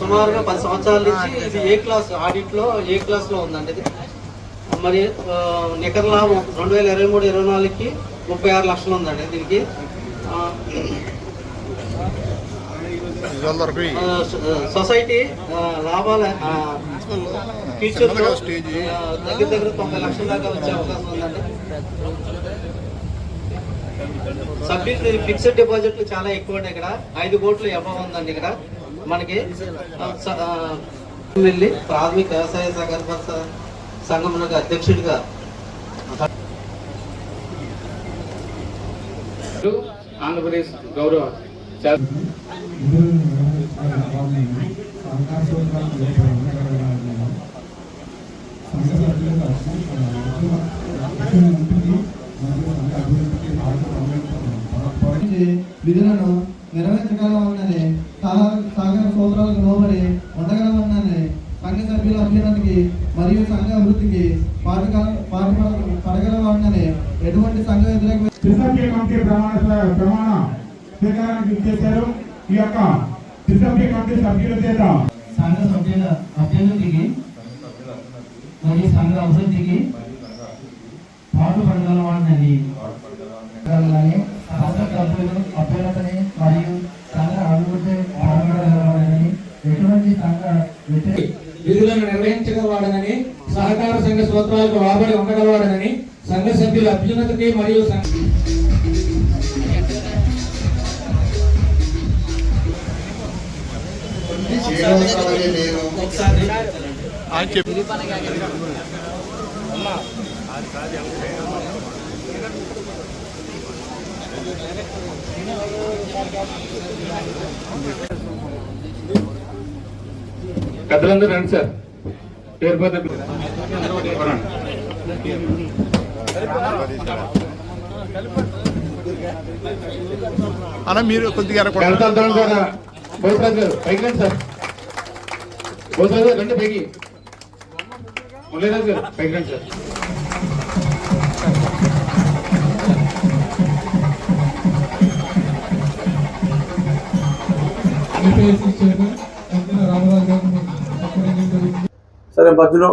సుమారుగా పది సంవత్సరాల నుంచి ఇది ఏ క్లాస్ ఆడిట్లో ఏ క్లాస్లో ఉందండి ఇది? మరి నికర లాభం రెండు వేల ఇరవై మూడు ఇరవై నాలుగుకి ముప్పై ఆరు లక్షలు ఉందండి దీనికి. సొసైటీ లాభాల ఫ్యూచర్ దగ్గర దగ్గర తొంభై లక్షల దాకా వచ్చే అవకాశం ఉందండి. సబ్జెక్ట్ ఫిక్స్డ్ డిపాజిట్లు చాలా ఎక్కువ ఉన్నాయి ఇక్కడ. ఐదు కోట్లు ఎబవ్ ఉందండి ఇక్కడ. మనకి వెళ్ళి ప్రాథమిక వ్యవసాయ సహకార స- సంఘమునకు అధ్యక్షుడిగా ఆంధ్రప్రదేశ్ గౌరవ విధులను నెరవేర్చగలమన్నది సాగర సూత్రాలకు లోబడి ఉండగలమన్నది సంఘ సభ్యుల అభ్యున్నతికి మరియు సంఘ అభివృద్ధికి పాటుగా పాటు పడగలమన్నది ఎటువంటి సంఘ వ్యతిరేక ప్రమాణ ప్రమాణ స్వీకారానికి ఇచ్చేశారు. ఈ యొక్క త్రిసభ్య కమిటీ సభ్యుల చేత సంఘ సభ్యుల అభ్యున్నతికి మరియు సంఘ అభివృద్ధికి గలమని సంస్థ సభ్యులు అభ్యున్నతిని మరియు సంఘ అభివృద్ధి పాటుపడగలమని ఎటువంటి సంఘ విధులను నిర్వహించగలవాడనని సహకార సంఘ సూత్రాలకు వాబడి ఉండగలవాడనని సంఘ సభ్యుల అభ్యున్నతికి మరియు సంఘ పెద్దలందరూ రండి సార్. పేరు పేరు అన్న మీరు కొద్దిగా పైకి రండి సార్. బోసరాజు రండి పైకి. మురళీరాజు గారు పైకి రండి సార్. సరే మధ్యలో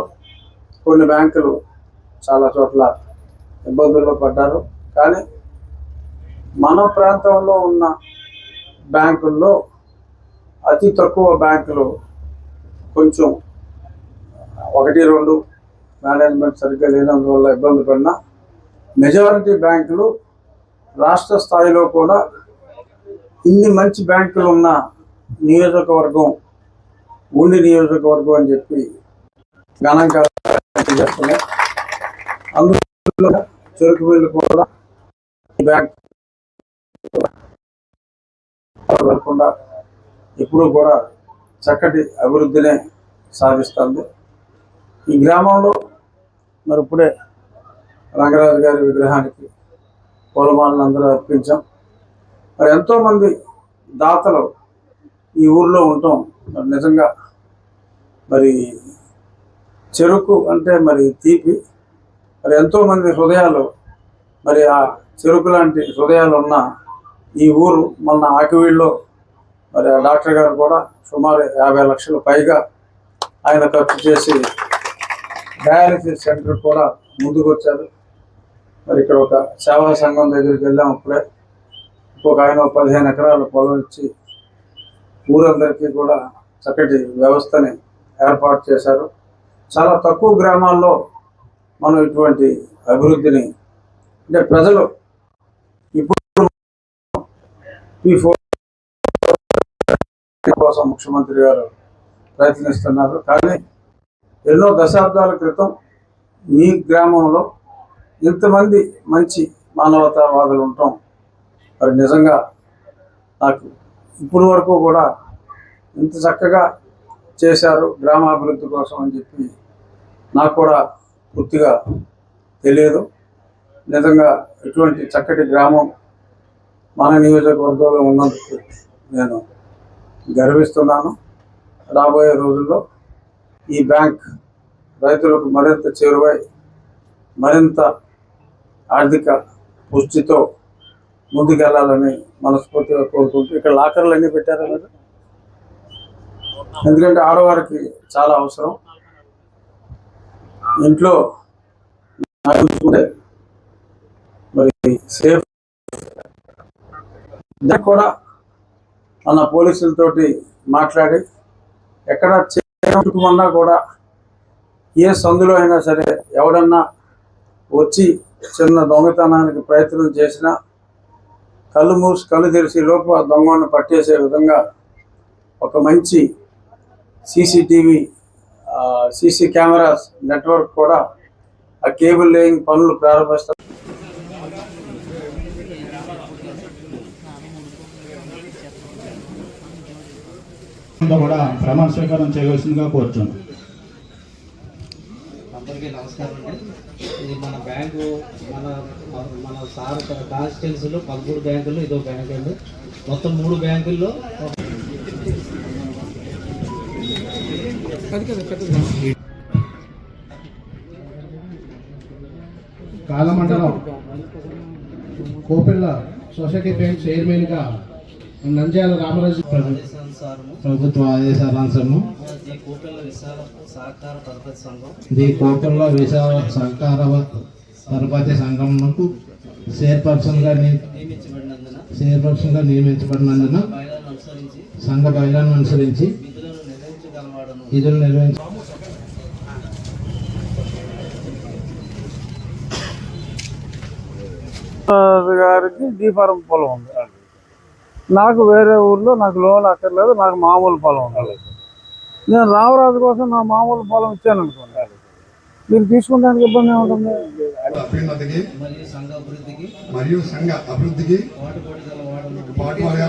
కొన్ని బ్యాంకులు చాలా చోట్ల ఇబ్బందుల్లో పడ్డారు. కానీ మన ప్రాంతంలో ఉన్న బ్యాంకుల్లో అతి తక్కువ బ్యాంకులు కొంచెం ఒకటి రెండు మేనేజ్మెంట్ సరిగ్గా లేనందువల్ల ఇబ్బంది పడినా మెజారిటీ బ్యాంకులు రాష్ట్ర స్థాయిలో కూడా ఇన్ని మంచి బ్యాంకులు ఉన్న నియోజకవర్గం ఉండి నియోజకవర్గం అని చెప్పి గణాంకాలు చేస్తున్నాయి అందులో చెరుకు వీళ్ళు కూడా బ్యాంక్ వెళ్ళకుండా ఎప్పుడూ కూడా చక్కటి అభివృద్ధినే సాధిస్తుంది. ఈ గ్రామంలో మరి ఇప్పుడే రంగరాజు గారి విగ్రహానికి పూలమాలను అందరూ అర్పించాం. మరి ఎంతోమంది దాతలు ఈ ఊర్లో ఉండటం మరి నిజంగా మరి చెరుకు అంటే మరి తీపి. మరి ఎంతోమంది హృదయాలు మరి ఆ చెరుకు లాంటి హృదయాలు ఉన్న ఈ ఊరు మొన్న ఆకివీళ్ళలో మరి ఆ డాక్టర్ గారు కూడా సుమారు యాభై లక్షల పైగా ఆయన ఖర్చు చేసి డయాలసిస్ సెంటర్ కూడా ముందుకు వచ్చారు మరి ఇక్కడ ఒక సేవా సంఘం దగ్గరికి వెళ్ళాం అప్పుడే ఇంకొక ఆయన పదిహేను ఎకరాలు పొలం ఇచ్చి ఊరందరికీ కూడా చక్కటి వ్యవస్థని ఏర్పాటు చేశారు. చాలా తక్కువ గ్రామాల్లో మనం ఇటువంటి అభివృద్ధిని అంటే ప్రజలు ఇప్పుడు ఈ ఫోర్ కోసం ముఖ్యమంత్రి గారు ప్రయత్నిస్తున్నారు. కానీ ఎన్నో దశాబ్దాల క్రితం మీ గ్రామంలో ఇంతమంది మంచి మానవతావాదులు ఉండటం మరి నిజంగా నాకు ఇప్పటి వరకు కూడా ఇంత చక్కగా చేశారు గ్రామాభివృద్ధి కోసం అని చెప్పి నాకు కూడా పూర్తిగా తెలియదు. నిజంగా ఇటువంటి చక్కటి గ్రామం మన నియోజకవర్గంలో ఉన్నందుకు నేను గర్విస్తున్నాను. రాబోయే రోజుల్లో ఈ బ్యాంక్ రైతులకు మరింత చేరువై మరింత ఆర్థిక పుష్టితో ముందుకెళ్ళాలని మనస్ఫూర్తిగా కోరుకుంటూ ఇక్కడ లాకర్లు అన్నీ పెట్టారా మీరు? ఎందుకంటే ఆడవారికి చాలా అవసరం. ఇంట్లో మరి సేఫ్. కూడా మన పోలీసులతోటి మాట్లాడి ఎక్కడ చేయమన్నా కూడా ఏ సందులో అయినా సరే ఎవడన్నా వచ్చి చిన్న దొంగతనానికి ప్రయత్నం చేసినా కళ్ళు మూసి కళ్ళు తెరిచి లోపు ఆ దొంగను పట్టేసే విధంగా ఒక మంచి సీసీటీవీ సీసీ కెమెరాస్ నెట్వర్క్ కూడా ఆ కేబుల్ లేయింగ్ పనులు ప్రారంభిస్తారు కూడా ప్రమాణ స్వీకారం చేయవలసిందిగా కోరుతున్నాను అందరికీ నమస్కారం అండి. ఇది మన బ్యాంకు మన మన సార్ కాన్స్టిట్యున్సీలో పదమూడు బ్యాంకులు ఇదో బ్యాంక్ అండి. మొత్తం మూడు బ్యాంకుల్లో కాలమండలం కోపిల్ల సొసైటీ బ్యాంక్ చైర్మన్గా నంద్యాల రామరాజు ఆదేశానుసారము ప్రభుత్వ ఆదేశానుసారము ది కూపెల్ల విశాల సహకార పరపతి సంఘం. ది కోపిల్ల విశాల సహకార పరపతి సంఘంకు చైర్పర్సన్గా నియమించబడినందున చైర్పర్సన్గా నియమించబడినందున సంఘ బయలాన్ని అనుసరించి విధులు నిర్వహించ గారికి డీఫారం పొలం ఉంది. నాకు వేరే ఊర్లో నాకు లోన్ అక్కర్లేదు నాకు మామూలు పొలం ఉంది. నేను రామరాజు కోసం నా మామూలు పొలం ఇచ్చాను అనుకోండి. మీరు తీసుకున్నానికి ఇబ్బంది ఏముంటుంది? అభ్యున్నతికి మరియు సంఘ అభివృద్ధికి మరియు సంఘ అభివృద్ధికి పాటుపడి గలవాడను పాటుపడే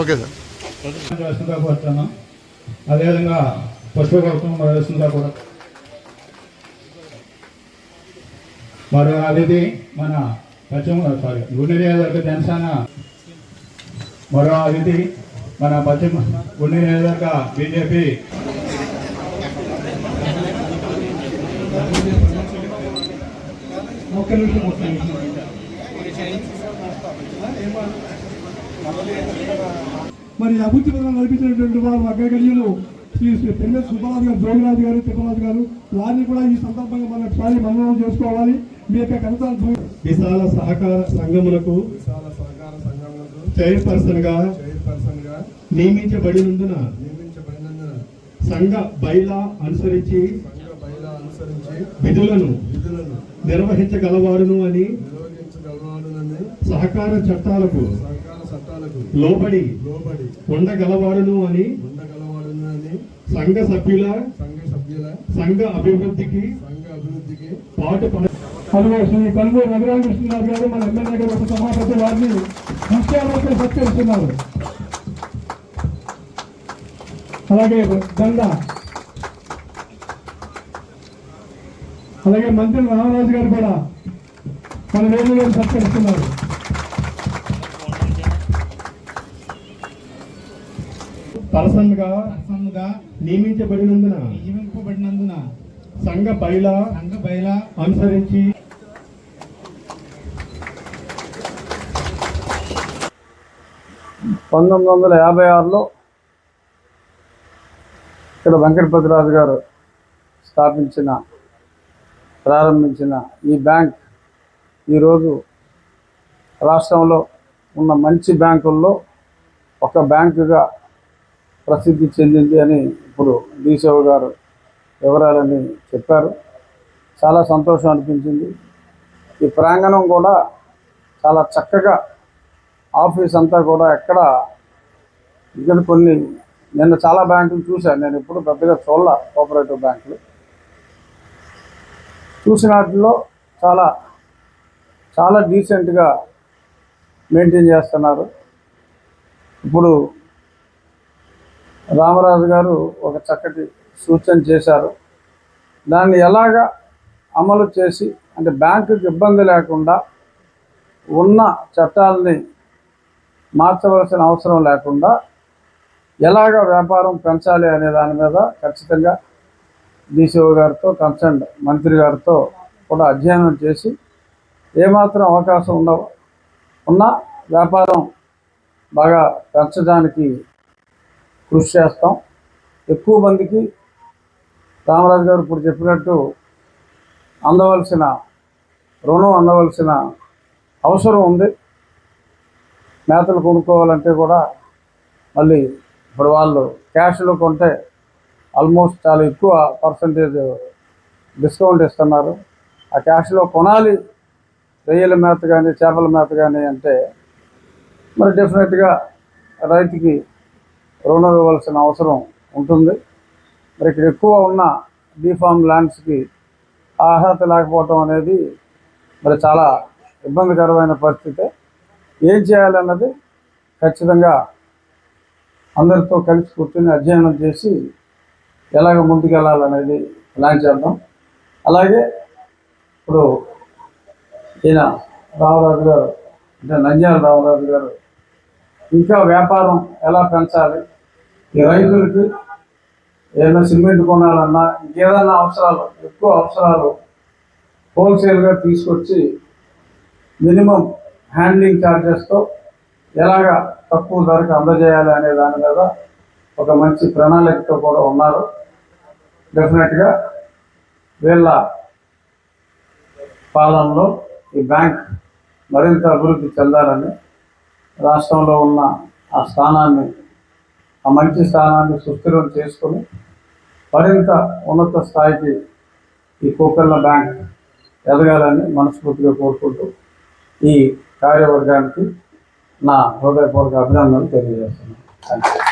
ఓకే సార్. చేస్తుందిగా కోరుతున్నాను అదేవిధంగా పుష్పగుప్తం వేస్తుందిగా కూడా. మరో అతిథి మన పశ్చిమ సారీ గుండె నియోజకవర్గ జనసేన మరో అతిథి మన పశ్చిమ గుండె నియోజకవర్గ బీజేపీ. ఒక్క ఒక్క నిమిషం. మరి అభివృద్ధి పథకం కల్పించినటువంటి వారు అగ్రగణ్యులు శ్రీ శ్రీ పెన్నె సుబ్బరాజు గారు జోగిరాజు గారు తిప్పరాజు గారు వారిని కూడా ఈ సందర్భంగా మనం ఒకసారి మననం చేసుకోవాలి. మీ యొక్క కవితలు విశాల సహకార సంఘములకు విశాల సహకార సంఘములకు చైర్పర్సన్గా చైర్పర్సన్గా నియమించబడినందున నియమించబడినందున సంఘ బైలా అనుసరించి సంఘ బయల అనుసరించి విధులను విధులను నిర్వహించగలవారును అని సహకార చట్టాలకు లోబడి లోబడి ఉండగలవారును అని సంఘ సభ్యుల సంఘ సభ్యుల సంఘ అభివృద్ధికి సంఘ అభివృద్ధికి పాటు శ్రీ కల్వూరు రఘురామకృష్ణరాజు గారు మన ఎమ్మెల్యే గారు ఒక వారిని ముఖ్యమంత్రి సత్కరిస్తున్నారు. అలాగే దండ అలాగే మంత్రి రామరాజు గారు కూడా మన గారు సత్కరిస్తున్నారు. పర్సన్గా గా నియమించబడినందున నియమింపబడినందున సంఘ బయలా సంఘ బయల అనుసరించి పంతొమ్మిది వందల యాభై ఆరులో ఇక్కడ వెంకటపతిరాజు గారు స్థాపించిన ప్రారంభించిన ఈ బ్యాంక్ ఈరోజు రాష్ట్రంలో ఉన్న మంచి బ్యాంకుల్లో ఒక బ్యాంకుగా ప్రసిద్ధి చెందింది అని ఇప్పుడు డీసీఓ గారు వివరాలని చెప్పారు. చాలా సంతోషం అనిపించింది. ఈ ప్రాంగణం కూడా చాలా చక్కగా ఆఫీస్ అంతా కూడా ఎక్కడ ఇక్కడ కొన్ని నిన్న చాలా బ్యాంకులు చూశాను. నేను ఇప్పుడు పెద్దగా చూడాల కోఆపరేటివ్ బ్యాంకులు. చూసిన వాటిలో చాలా చాలా డీసెంట్గా మెయింటైన్ చేస్తున్నారు. ఇప్పుడు రామరాజు గారు ఒక చక్కటి సూచన చేశారు. దాన్ని ఎలాగా అమలు చేసి అంటే బ్యాంకుకి ఇబ్బంది లేకుండా ఉన్న చట్టాలని మార్చవలసిన అవసరం లేకుండా ఎలాగ వ్యాపారం పెంచాలి అనే దాని మీద ఖచ్చితంగా డీసీఓ గారితో కన్సర్న్ మంత్రి గారితో కూడా అధ్యయనం చేసి ఏమాత్రం అవకాశం ఉండవు ఉన్నా వ్యాపారం బాగా పెంచడానికి కృషి చేస్తాం. ఎక్కువ మందికి రామరాజు గారు ఇప్పుడు చెప్పినట్టు అందవలసిన రుణం అందవలసిన అవసరం ఉంది. మేతలు కొనుక్కోవాలంటే కూడా మళ్ళీ ఇప్పుడు వాళ్ళు క్యాష్లో కొంటే ఆల్మోస్ట్ చాలా ఎక్కువ పర్సంటేజ్ డిస్కౌంట్ ఇస్తున్నారు. ఆ క్యాష్లో కొనాలి రొయ్యల మేత కానీ చేపల మేత కానీ అంటే మరి డెఫినెట్గా రైతుకి రుణం ఇవ్వాల్సిన అవసరం ఉంటుంది. మరి ఇక్కడ ఎక్కువ ఉన్న బీఫామ్ ల్యాండ్స్కి అర్హత లేకపోవటం అనేది మరి చాలా ఇబ్బందికరమైన పరిస్థితి ఏం చేయాలన్నది ఖచ్చితంగా అందరితో కలిసి కూర్చొని అధ్యయనం చేసి ఎలాగ ముందుకెళ్ళాలనేది ప్లాన్ చేద్దాం. అలాగే ఇప్పుడు ఈయన రామరాజు గారు అంటే నంద్యాల రామరాజు గారు. ఇంకా వ్యాపారం ఎలా పెంచాలి? ఈ రైతులకి ఏదైనా సిమెంట్ కొనాలన్నా ఇంకేదన్నా అవసరాలు ఎక్కువ అవసరాలు హోల్సేల్గా తీసుకొచ్చి మినిమం హ్యాండ్లింగ్ ఛార్జెస్తో ఎలాగ తక్కువ ధరకు అందజేయాలి అనే దాని మీద ఒక మంచి ప్రణాళికతో కూడా ఉన్నారు. డెఫినెట్గా వీళ్ళ పాలనలో ఈ బ్యాంక్ మరింత అభివృద్ధి చెందాలని రాష్ట్రంలో ఉన్న ఆ స్థానాన్ని ఆ మంచి స్థానాన్ని సుస్థిరం చేసుకొని మరింత ఉన్నత స్థాయికి ఈ కోకల్ల బ్యాంక్ ఎదగాలని మనస్ఫూర్తిగా కోరుకుంటూ ఈ కార్యవర్గానికి నా హృదయపూర్వక అభినందనలు తెలియజేస్తున్నాను. Thank you